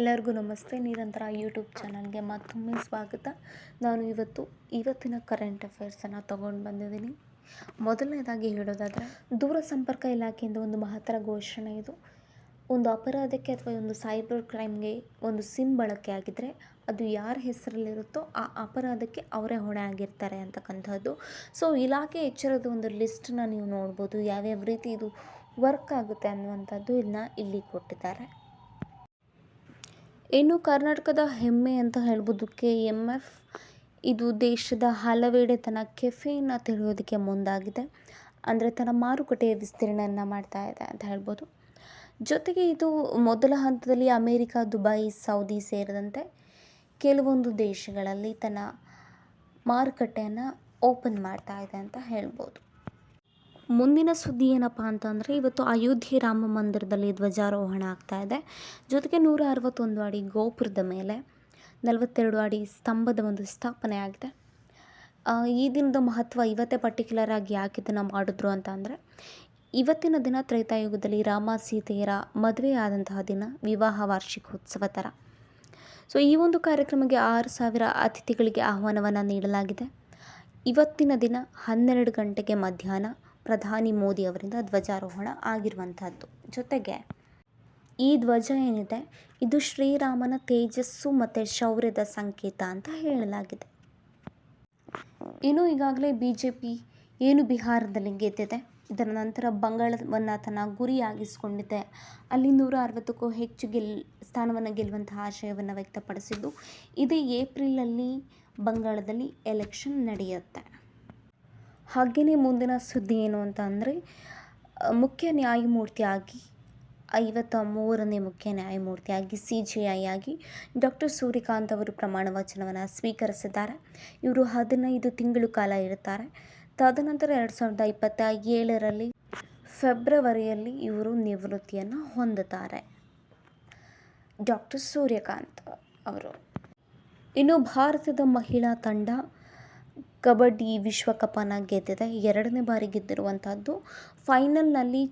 ಎಲ್ಲರಿಗೂ ನಮಸ್ತೆ. ನಿರಂತರ ಯೂಟ್ಯೂಬ್ ಚಾನಲ್ಗೆ ಮತ್ತೊಮ್ಮೆ ಸ್ವಾಗತ. ನಾನು ಇವತ್ತು, ಇವತ್ತಿನ ಕರೆಂಟ್ ಅಫೇರ್ಸನ್ನು ತೊಗೊಂಡು ಬಂದಿದ್ದೀನಿ. ಮೊದಲನೇದಾಗಿ ಹೇಳೋದಾದರೆ, ದೂರ ಸಂಪರ್ಕ ಇಲಾಖೆಯಿಂದ ಒಂದು ಮಹತ್ತರ ಘೋಷಣೆ ಇದು. ಒಂದು ಅಪರಾಧಕ್ಕೆ ಅಥವಾ ಒಂದು ಸೈಬರ್ ಕ್ರೈಮ್ಗೆ ಒಂದು ಸಿಮ್ ಬಳಕೆ ಆಗಿದ್ದರೆ ಅದು ಯಾರ ಹೆಸರಲ್ಲಿರುತ್ತೋ ಆ ಅಪರಾಧಕ್ಕೆ ಅವರೇ ಹೊಣೆ ಆಗಿರ್ತಾರೆ ಅಂತಕ್ಕಂಥದ್ದು. ಸೊ ಇಲಾಖೆ ಎಚ್ಚರದ ಒಂದು ಲಿಸ್ಟನ್ನ ನೀವು ನೋಡ್ಬೋದು. ಯಾವ್ಯಾವ ರೀತಿ ಇದು ವರ್ಕ್ ಆಗುತ್ತೆ ಅನ್ನುವಂಥದ್ದು ಇದನ್ನ ಇಲ್ಲಿ ಕೊಟ್ಟಿದ್ದಾರೆ. ಇನ್ನು ಕರ್ನಾಟಕದ ಹೆಮ್ಮೆ ಅಂತ ಹೇಳ್ಬೋದು ಕೆ ಎಂ ಎಫ್. ಇದು ದೇಶದ ಹಲವೆಡೆ ತನ್ನ ಕೆಫೆಯನ್ನು ತೆರೆಯೋದಕ್ಕೆ ಮುಂದಾಗಿದೆ. ಅಂದರೆ ತನ್ನ ಮಾರುಕಟ್ಟೆಯ ವಿಸ್ತೀರ್ಣನ ಮಾಡ್ತಾ ಇದೆ ಅಂತ ಹೇಳ್ಬೋದು. ಜೊತೆಗೆ ಇದು ಮೊದಲ ಹಂತದಲ್ಲಿ ಅಮೇರಿಕ, ದುಬೈ, ಸೌದಿ ಸೇರಿದಂತೆ ಕೆಲವೊಂದು ದೇಶಗಳಲ್ಲಿ ತನ್ನ ಮಾರುಕಟ್ಟೆಯನ್ನು ಓಪನ್ ಮಾಡ್ತಾ ಇದೆ ಅಂತ ಹೇಳ್ಬೋದು. ಮುಂದಿನ ಸುದ್ದಿ ಏನಪ್ಪ ಅಂತಂದರೆ, ಇವತ್ತು ಅಯೋಧ್ಯೆ ರಾಮ ಮಂದಿರದಲ್ಲಿ ಧ್ವಜಾರೋಹಣ ಆಗ್ತಾ ಇದೆ. ಜೊತೆಗೆ ನೂರ ಅರವತ್ತೊಂದು ಅಡಿ ಗೋಪುರದ ಮೇಲೆ ನಲವತ್ತೆರಡು ಅಡಿ ಸ್ತಂಭದ ಒಂದು ಸ್ಥಾಪನೆ ಆಗಿದೆ. ಈ ದಿನದ ಮಹತ್ವ ಇವತ್ತೇ ಪರ್ಟಿಕ್ಯುಲರ್ ಆಗಿ ಯಾಕೆ ಇದನ್ನು ಮಾಡಿದ್ರು ಅಂತ ಅಂದರೆ ಇವತ್ತಿನ ದಿನ ತ್ರೈತಾಯುಗದಲ್ಲಿ ರಾಮ ಸೀತೆಯರ ಮದುವೆ ಆದಂತಹ ದಿನ ವಿವಾಹ ವಾರ್ಷಿಕೋತ್ಸವ ಥರ. ಸೊ ಈ ಒಂದು ಕಾರ್ಯಕ್ರಮಕ್ಕೆ ಆರು ಸಾವಿರ ಅತಿಥಿಗಳಿಗೆ ಆಹ್ವಾನವನ್ನು ನೀಡಲಾಗಿದೆ. ಇವತ್ತಿನ ದಿನ ಹನ್ನೆರಡು ಗಂಟೆಗೆ ಮಧ್ಯಾಹ್ನ ಪ್ರಧಾನಿ ಮೋದಿ ಅವರಿಂದ ಧ್ವಜಾರೋಹಣ ಆಗಿರುವಂಥದ್ದು. ಜೊತೆಗೆ ಈ ಧ್ವಜ ಏನಿದೆ? ಇದು ಶ್ರೀರಾಮನ ತೇಜಸ್ಸು ಮತ್ತು ಶೌರ್ಯದ ಸಂಕೇತ ಅಂತ ಹೇಳಲಾಗಿದೆ. ಇನ್ನು ಈಗಾಗಲೇ ಬಿ ಜೆ ಪಿ ಏನು ಬಿಹಾರದಲ್ಲಿ ಗೆದ್ದಿದೆ? ಇದರ ನಂತರ ಬಂಗಾಳವನ್ನು ತನ್ನ ಗುರಿಯಾಗಿಸಿಕೊಂಡಿದೆ. ಅಲ್ಲಿ ನೂರ ಅರವತ್ತಕ್ಕೂ ಹೆಚ್ಚು ಗೆಲ್, ಸ್ಥಾನವನ್ನು ಗೆಲ್ಲುವಂತಹ ಆಶಯವನ್ನು ವ್ಯಕ್ತಪಡಿಸಿದ್ದು, ಇದೇ ಏಪ್ರಿಲಲ್ಲಿ ಬಂಗಾಳದಲ್ಲಿ ಎಲೆಕ್ಷನ್ ನಡೆಯುತ್ತೆ. ಹಾಗೆಯೇ ಮುಂದಿನ ಸುದ್ದಿ ಏನು ಅಂತ ಅಂದರೆ ಮುಖ್ಯ ನ್ಯಾಯಮೂರ್ತಿಯಾಗಿ, ಐವತ್ತ ಮೂರನೇ ಮುಖ್ಯ ನ್ಯಾಯಮೂರ್ತಿಯಾಗಿ, ಸಿ ಜಿ ಐ ಆಗಿ ಡಾಕ್ಟರ್ ಸೂರ್ಯಕಾಂತ್ ಅವರು ಪ್ರಮಾಣ ವಚನವನ್ನು ಸ್ವೀಕರಿಸಿದ್ದಾರೆ. ಇವರು ಹದಿನೈದು ತಿಂಗಳು ಕಾಲ ಇರುತ್ತಾರೆ. ತದನಂತರ ಎರಡು ಸಾವಿರದ ಇಪ್ಪತ್ತ ಏಳರಲ್ಲಿ ಫೆಬ್ರವರಿಯಲ್ಲಿ ಇವರು ನಿವೃತ್ತಿಯನ್ನು ಹೊಂದುತ್ತಾರೆ. ಡಾಕ್ಟರ್ ಸೂರ್ಯಕಾಂತ್ ಅವರು. ಇನ್ನು ಭಾರತದ ಮಹಿಳಾ ತಂಡ ಕಬಡ್ಡಿ ವಿಶ್ವಕಪ್ಪನ್ನು ಗೆದ್ದಿದೆ. ಎರಡನೇ ಬಾರಿ ಗೆದ್ದಿರುವಂಥದ್ದು ಫೈನಲ್ನಲ್ಲಿ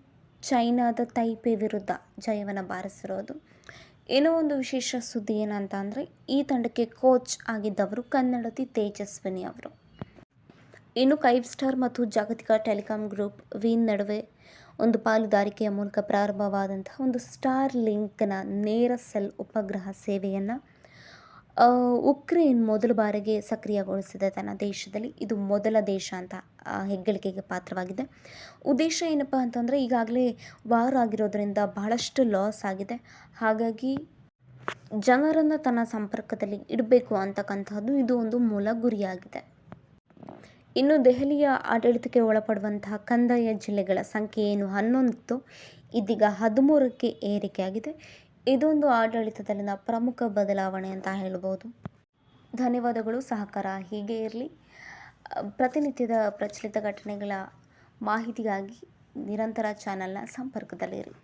ಚೈನಾದ ತೈಪೆ ವಿರುದ್ಧ ಜಯವನ್ನು ಬಾರಿಸಿರೋದು. ಏನೋ ಒಂದು ವಿಶೇಷ ಸುದ್ದಿ ಏನಂತ ಅಂದರೆ ಈ ತಂಡಕ್ಕೆ ಕೋಚ್ ಆಗಿದ್ದವರು ಕನ್ನಡತಿ ತೇಜಸ್ವಿನಿ ಅವರು. ಇನ್ನು ಕೈವ್ ಸ್ಟಾರ್ ಮತ್ತು ಜಾಗತಿಕ ಟೆಲಿಕಾಂ ಗ್ರೂಪ್ ವಿನ್ ನಡುವೆ ಒಂದು ಪಾಲುದಾರಿಕೆಯ ಮೂಲಕ ಪ್ರಾರಂಭವಾದಂತಹ ಒಂದು ಸ್ಟಾರ್ ಲಿಂಕ್ನ ನೇರ ಸೆಲ್ ಉಪಗ್ರಹ ಸೇವೆಯನ್ನು ಉಕ್ರೇನ್ ಮೊದಲ ಬಾರಿಗೆ ಸಕ್ರಿಯಗೊಳಿಸಿದೆ ತನ್ನ ದೇಶದಲ್ಲಿ ಇದು ಮೊದಲ ದೇಶ ಅಂತ ಹೆಗ್ಗಳಿಕೆಗೆ ಪಾತ್ರವಾಗಿದೆ. ಉದ್ದೇಶ ಏನಪ್ಪ ಅಂತಂದರೆ ಈಗಾಗಲೇ ವಾರ್ ಆಗಿರೋದ್ರಿಂದ ಬಹಳಷ್ಟು ಲಾಸ್ ಆಗಿದೆ. ಹಾಗಾಗಿ ಜನರನ್ನು ತನ್ನ ಸಂಪರ್ಕದಲ್ಲಿ ಇಡಬೇಕು ಅಂತಕ್ಕಂಥದ್ದು ಇದು ಒಂದು ಮೂಲ ಗುರಿಯಾಗಿದೆ. ಇನ್ನು ದೆಹಲಿಯ ಆಡಳಿತಕ್ಕೆ ಒಳಪಡುವಂತಹ ಕಂದಾಯ ಜಿಲ್ಲೆಗಳ ಸಂಖ್ಯೆ ಏನು ಹನ್ನೊಂದಿತ್ತು ಇದೀಗ ಹದಿಮೂರಕ್ಕೆ ಏರಿಕೆಯಾಗಿದೆ. ಇದೊಂದು ಆಡಳಿತದಲ್ಲಿನ ಪ್ರಮುಖ ಬದಲಾವಣೆ ಅಂತ ಹೇಳ್ಬೋದು. ಧನ್ಯವಾದಗಳು, ಸಹಕಾರ. ಹೀಗೆ ಇರಲಿ. ಪ್ರತಿನಿತ್ಯದ ಪ್ರಚಲಿತ ಘಟನೆಗಳ ಮಾಹಿತಿಗಾಗಿ ನಿರಂತರ ಚಾನಲ್ನ ಸಂಪರ್ಕದಲ್ಲಿರಿ.